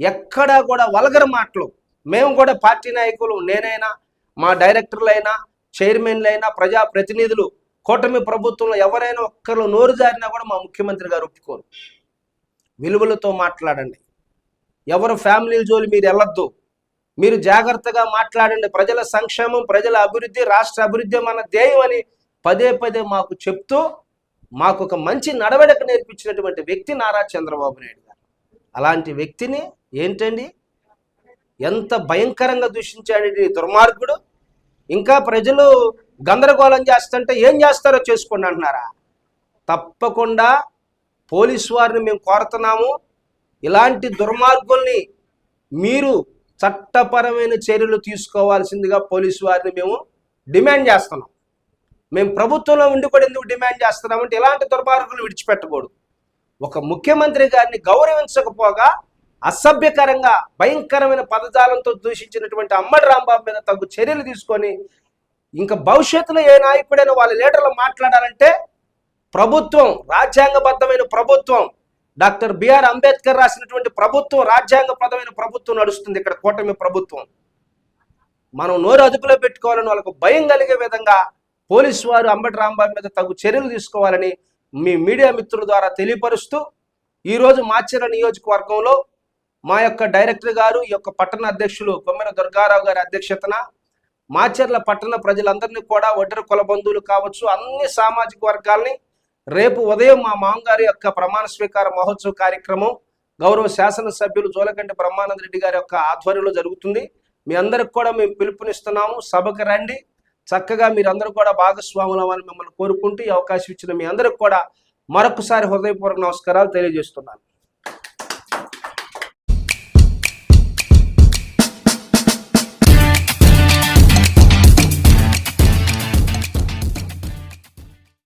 ఎక్కడా కూడా వలగర మాటలు. మేము కూడా పార్టీ నాయకులు నేనైనా మా డైరెక్టర్లైనా చైర్మన్లైనా ప్రజాప్రతినిధులు కూటమి ప్రభుత్వంలో ఎవరైనా ఒక్కరు నోరు జారినా కూడా మా ముఖ్యమంత్రి గారు ఒప్పుకోరు. విలువలతో మాట్లాడండి. ఎవరు ఫ్యామిలీ జోలి మీరు వెళ్ళొద్దు. మీరు జాగ్రత్తగా మాట్లాడండి. ప్రజల సంక్షేమం ప్రజల అభివృద్ధి రాష్ట్ర అభివృద్ధి మన ధ్యేయం అని పదే పదే మాకు చెప్తూ మాకు ఒక మంచి నడవడిక నేర్పించినటువంటి వ్యక్తి నారా చంద్రబాబు నాయుడు గారు. అలాంటి వ్యక్తిని ఏంటండి? ఎంత భయంకరంగా దూషించాడు దుర్మార్గుడు? ఇంకా ప్రజలు గందరగోళం చేస్తుంటే ఏం చేస్తారో చేసుకోండి అంటున్నారా? తప్పకుండా పోలీస్ వారిని మేము కోరుతున్నాము. ఇలాంటి దుర్మార్గుల్ని మీరు చట్టపరమైన చర్యలు తీసుకోవాల్సిందిగా పోలీసు వారిని మేము డిమాండ్ చేస్తున్నాం. మేము ప్రభుత్వంలో ఉండి కూడా ఎందుకు డిమాండ్ చేస్తున్నామంటే ఇలాంటి దుర్మార్గులు విడిచిపెట్టకూడదు. ఒక ముఖ్యమంత్రి గారిని గౌరవించకపోగా అసభ్యకరంగా భయంకరమైన పదజాలంతో దూషించినటువంటి అమ్మడి రాంబాబు మీద తగు చర్యలు తీసుకొని ఇంకా భవిష్యత్తులో ఏ నాయకుడైనా వాళ్ళ లీడర్లు మాట్లాడాలంటే ప్రభుత్వం రాజ్యాంగబద్ధమైన ప్రభుత్వం డాక్టర్ బిఆర్ అంబేద్కర్ రాసినటువంటి ప్రభుత్వం రాజ్యాంగబద్ధమైన ప్రభుత్వం నడుస్తుంది ఇక్కడ కూటమి ప్రభుత్వం. మనం నోరు అదుపులో పెట్టుకోవాలని వాళ్ళకు భయం కలిగే విధంగా పోలీసు వారు అంబటి రాంబాబు మీద తగు చర్యలు తీసుకోవాలని మీ మీడియా మిత్రుల ద్వారా తెలియపరుస్తూ ఈరోజు మాచర్ల నియోజకవర్గంలో మా యొక్క డైరెక్టర్ గారు ఈ యొక్క పట్టణ అధ్యక్షులు కొమ్మెర దుర్గారావు గారి అధ్యక్షతన మాచర్ల పట్టణ ప్రజలందరినీ కూడా ఒడ్డర కుల బంధువులు కావచ్చు అన్ని సామాజిక వర్గాల్ని రేపు ఉదయం మా మామగారి యొక్క ప్రమాణ స్వీకార మహోత్సవ కార్యక్రమం గౌరవ శాసనసభ్యులు జోలకంటి బ్రహ్మానంద రెడ్డి గారి యొక్క ఆధ్వర్యంలో జరుగుతుంది. మీ అందరికి కూడా మేము పిలుపునిస్తున్నాము. సభకు రండి. చక్కగా మీరందరూ కూడా భాగస్వాములు అవ్వాలని మిమ్మల్ని కోరుకుంటూ ఈ అవకాశం ఇచ్చిన మీ అందరికి కూడా మరొకసారి హృదయపూర్వక నమస్కారాలు తెలియజేస్తున్నాను.